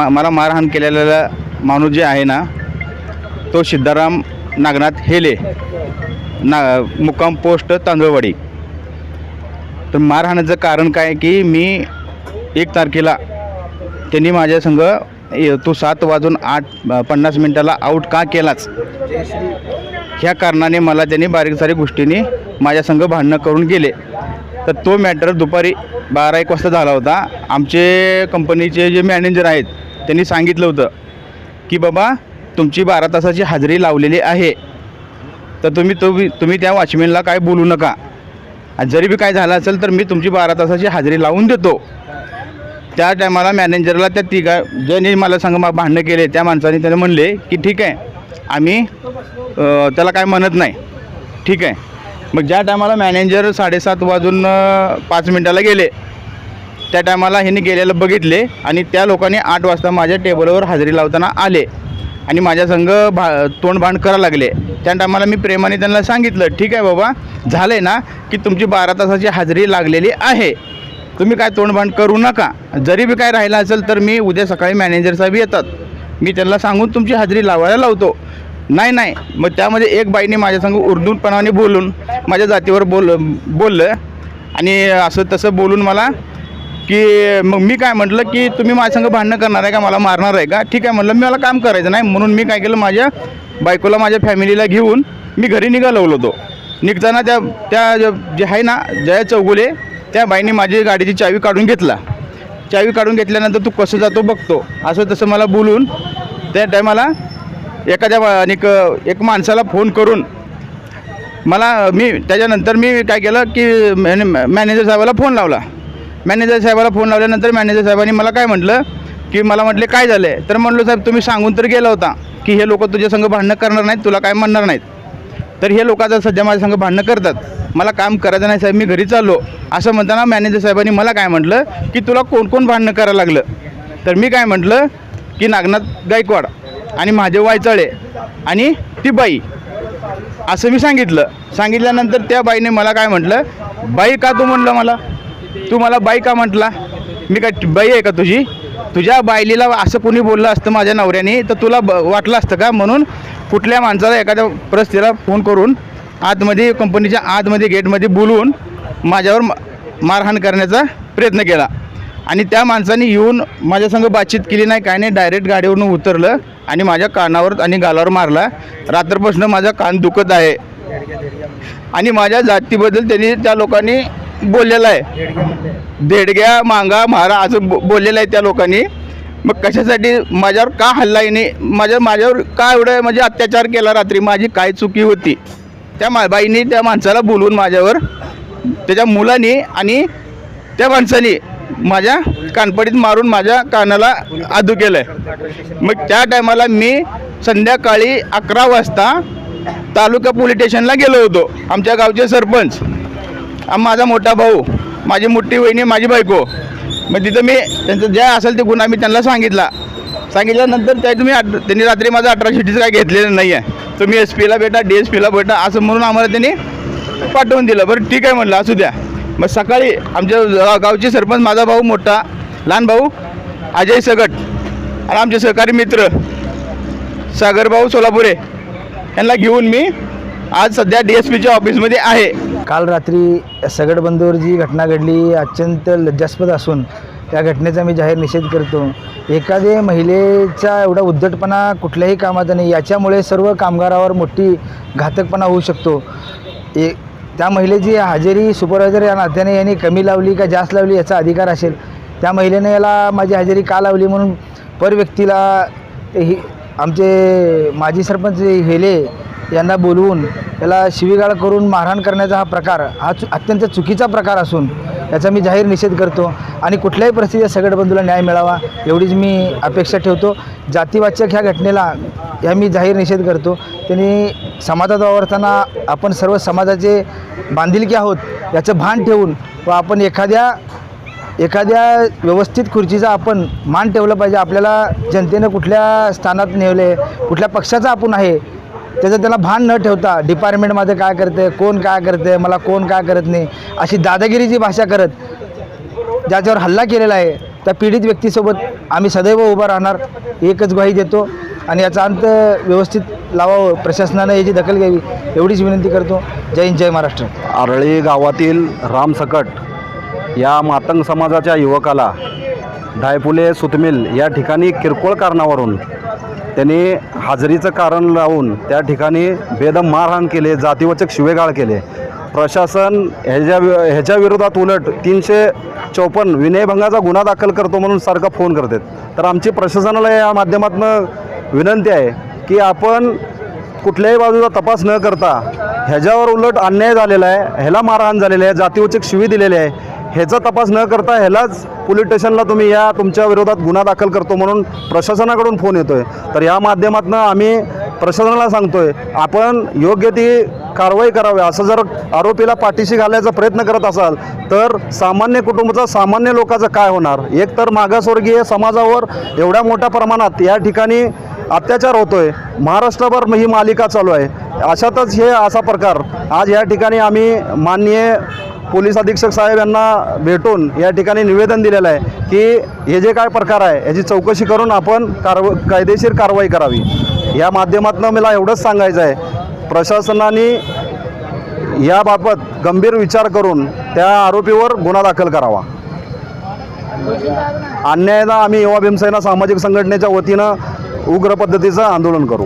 मा मला मारहाण केलेला माणूस जे आहे ना तो सिद्धाराम नागनाथ हेले ना मुक्काम पोस्ट तांदळवाडी. तर मारहाणाचं कारण काय की मी एक तारखेला त्यांनी माझ्या संघ तू सात वाजून आठ पन्नास मिनटाला आऊट का केलाच. ह्या कारणाने मला त्यांनी बारीक सारी गोष्टींनी माझ्या संघ भांडणं करून गेले. तर तो मॅटर दुपारी बारा एक वाजता झाला होता. आमचे कंपनीचे जे मॅनेजर आहेत त्यांनी सांगितलं होतं की बाबा तुमची बारा तासाची हजेरी लावलेली आहे. तर तुम्ही तुम्ही तुम्ही त्या वॉचमॅनला काय बोलू नका. जरी बी काय झालं असेल तर मी तुमची बारा तासाची हजेरी लावून देतो. त्या टायमाला मॅनेजरला त्या तिघा ज्याने मला सांग मग भांडणं केले त्या माणसाने त्याने म्हणले की ठीक आहे आम्ही त्याला काय म्हणत नाही. ठीक आहे. मग ज्या टायमाला मॅनेजर साडेसात वाजून पाच मिनटाला गेले त्या टायमाला ह्यांनी गेलेलं बघितले आणि त्या लोकांनी आठ वाजता माझ्या टेबलवर हजेरी लावताना आले आणि माझ्या संघ भा तोंडभांड करायला लागले. त्या टायमाला मी प्रेमाने त्यांना सांगितलं ठीक आहे बाबा झालं आहे ना की तुमची बारा तासाची हजेरी लागलेली आहे. तुम्ही काय तोंडभांड करू नका. जरी बी काय राहिलं असेल तर मी उद्या सकाळी मॅनेजर साहेब येतात. मी त्यांना सांगून तुमची हजेरी लावायला लावतो. नाही नाही. मग त्यामध्ये एक बाईने माझ्यासंग उर्दूपणाने बोलून माझ्या जातीवर बोल बोललं आणि असं तसं बोलून मला की मग मी काय म्हटलं की तुम्ही माझ्या संग भांडणं करणार आहे का? मला मारणार आहे का? ठीक आहे म्हटलं मी मला काम करायचं नाही. म्हणून मी काय केलं माझ्या बायकोला माझ्या फॅमिलीला घेऊन मी घरी निघालो होतो. निघताना त्या त्या जे आहे ना जया चौगुले त्या बाईने माझी गाडीची चावी काढून घेतला. चावी काढून घेतल्यानंतर तू कसं जातो बघतो. असं तसं मला बोलून त्या टायमाला एखाद्या आणि एक माणसाला फोन करून मला मी त्याच्यानंतर मी काय केलं की मॅने मॅनेजर साहेबाला फोन लावला. मॅनेजर साहेबाला फोन लावल्यानंतर मॅनेजर साहेबांनी मला काय म्हटलं की मला म्हटले काय झालं आहे तर म्हटलं साहेब तुम्ही सांगून तर गेला होता की हे लोक तुझ्या संघ भांडणं करणार नाहीत तुला काय म्हणणार नाहीत. तर हे लोक आता सध्या माझ्या संग भांडणं करतात. मला काम करायचं नाही साहेब मी घरी चाललो. असं म्हणताना मॅनेजर साहेबांनी मला काय म्हटलं की तुला कोण कोण भांडणं करायला लागलं? तर मी काय म्हटलं की नागनाथ गायकवाड आणि माझे वायचाळे आणि ती बाई. असं मी सांगितलं. सांगितल्यानंतर त्या बाईने मला काय म्हटलं बाई का तू म्हणलं मला? तू मला बाई का म्हटला? मी काय बाई आहे का तुझी? तुझ्या बायलीला असं कोणी बोललं असतं माझ्या नवऱ्याने तर तुला ब वाटलं असतं का? म्हणून कुठल्या माणसाला एखाद्या परिस्थितीला फोन करून आतमध्ये कंपनीच्या आतमध्ये गेटमध्ये बोलवून माझ्यावर मारहाण करण्याचा प्रयत्न केला. आणि त्या माणसाने येऊन माझ्यासंग बातचीत केली नाही काय नाही डायरेक्ट गाडीवरून उतरलं आणि माझ्या कानावर आणि गालावर मारला. रात्रपासून माझा कान दुखत आहे. आणि माझ्या जातीबद्दल त्यांनी त्या लोकांनी बोललेलं आहे. देडग्या मांगा मारा असं बो बोललेलं आहे त्या लोकांनी. मग कशासाठी माझ्यावर का हल्ला येणे माझ्या माझ्यावर का एवढं म्हणजे अत्याचार केला रात्री. माझी काय चुकी होती? त्या मा बाईने त्या माणसाला बोलवून माझ्यावर त्याच्या मुलाने आणि त्या माणसाने माझ्या कानपडीत मारून माझ्या कानाला आदू केलं आहे मग त्या टायमाला मी संध्याकाळी अकरा वाजता तालुका पोलीस स्टेशनला गेलो होतो. आमच्या गावचे सरपंच. आणि माझा मोठा भाऊ माझी मोठी वहिनी माझी बायको. मग तिथं मी त्यांचं जे असेल ते गुन्हा मी त्यांना सांगितला. सांगितल्यानंतर त्या तुम्ही अट त्यांनी रात्री माझं अठरा शिटीचं काय घेतलेलं नाही आहे तुम्ही एस पीला भेटा डी एस पीला भेटा असं म्हणून आम्हाला त्यांनी पाठवून दिलं. बरं ठीक आहे म्हटलं असू द्या. मग सकाळी आमच्या गावचे सरपंच माझा भाऊ मोठा लहान भाऊ अजय सगट आणि आमचे सहकारी मित्र सागरभाऊ सोलापुरे यांना घेऊन मी आज सध्या डी एस पीच्या ऑफिसमध्ये आहे. काल रात्री सगडबंदूवर जी घटना घडली. अत्यंत लज्जास्पद असून त्या घटनेचा मी जाहीर निषेध करतो. एखाद्या महिलेचा एवढा उद्धटपणा कुठल्याही कामाचा नाही. याच्यामुळे सर्व कामगारावर मोठी घातकपणा होऊ शकतो. ए त्या महिलेची हजेरी सुपरवायझर या नात्याने यांनी कमी लावली का जास्त लावली याचा अधिकार असेल. त्या महिलेने याला माझी हजेरी का लावली म्हणून? पर व्यक्तीला ही आमचे माजी सरपंच हेले यांना बोलवून त्याला शिवीगाळ करून मारहाण करण्याचा हा प्रकार हा चु अत्यंत चुकीचा प्रकार असून याचा मी जाहीर निषेध करतो आणि कुठल्याही परिस्थितीत सगडबंधूला न्याय मिळावा एवढीच मी अपेक्षा ठेवतो. जातीवाचक ह्या घटनेला ह्या मी जाहीर निषेध करतो. त्यांनी समाजात वावरताना आपण सर्व समाजाचे बांधिलकी आहोत याचं भान ठेवून व आपण एखाद्या एखाद्या व्यवस्थित खुर्चीचा आपण मान ठेवलं पाहिजे. आपल्याला जनतेनं कुठल्या स्थानात नेवले कुठल्या पक्षाचा आपण आहे त्याचं त्याला भान न ठेवता डिपार्टमेंटमध्ये काय करते कोण काय करते मला कोण काय करत नाही अशी दादागिरीची भाषा करत ज्याच्यावर हल्ला केलेला आहे त्या पीडित व्यक्तीसोबत आम्ही सदैव उभा राहणार एकच ग्वाही देतो आणि याचा अंत व्यवस्थित लावावं प्रशासनानं याची दखल घ्यावी एवढीच विनंती करतो. जय हिंद जय महाराष्ट्र. आरळी गावातील राम सकट या मातंग समाजाच्या युवकाला डायपुले सुतमिल या ठिकाणी किरकोळ कारणावरून त्यांनी हाजरीचं कारण लावून त्या ठिकाणी बेदम मारहाण केले जातीवचक शिवेगाळ केले. प्रशासन ह्याच्या ह्याच्या विरोधात उलट तीनशे चौपन्न विनयभंगाचा गुन्हा दाखल करतो म्हणून सारखा फोन करतात. तर आमची प्रशासनाला या माध्यमातून विनंती आहे की आपण कुठल्याही बाजूचा तपास न करता ह्याच्यावर उलट अन्याय झालेला आहे ह्याला मारहाण झालेली आहे जातीवचक शिवी दिलेली आहे ह्याचा तपास न करता ह्यालाच पोलीस स्टेशनला तुम्ही या तुमच्या विरोधात गुन्हा दाखल करतो म्हणून प्रशासनाकडून फोन येतो आहे तर या माध्यमातून आम्ही प्रशासनाला सांगतोय आपण योग्य ती कारवाई करावी. असं जर आरोपीला पाठीशी घालायचा प्रयत्न करत असाल तर सामान्य कुटुंबाचा सामान्य लोकांचं काय होणार? एक तर मागासवर्गीय समाजावर एवढ्या मोठ्या प्रमाणात या ठिकाणी अत्याचार होतोय. महाराष्ट्रभर ही मालिका चालू आहे. अशातच हे असा प्रकार. आज या ठिकाणी आम्ही माननीय पोलीस अधीक्षक साहेब यांना भेटून या ठिकाणी निवेदन दिलेलं आहे की हे जे काय प्रकार आहे याची चौकशी करून आपण कारव कायदेशीर कारवाई करावी. या माध्यमातून मला एवढंच सांगायचं आहे प्रशासनाने याबाबत गंभीर विचार करून त्या आरोपीवर गुन्हा दाखल करावा. अन्यायाला आम्ही युवा भीमसेना सामाजिक संघटनेच्या वतीनं उग्र पद्धतीचं आंदोलन करू.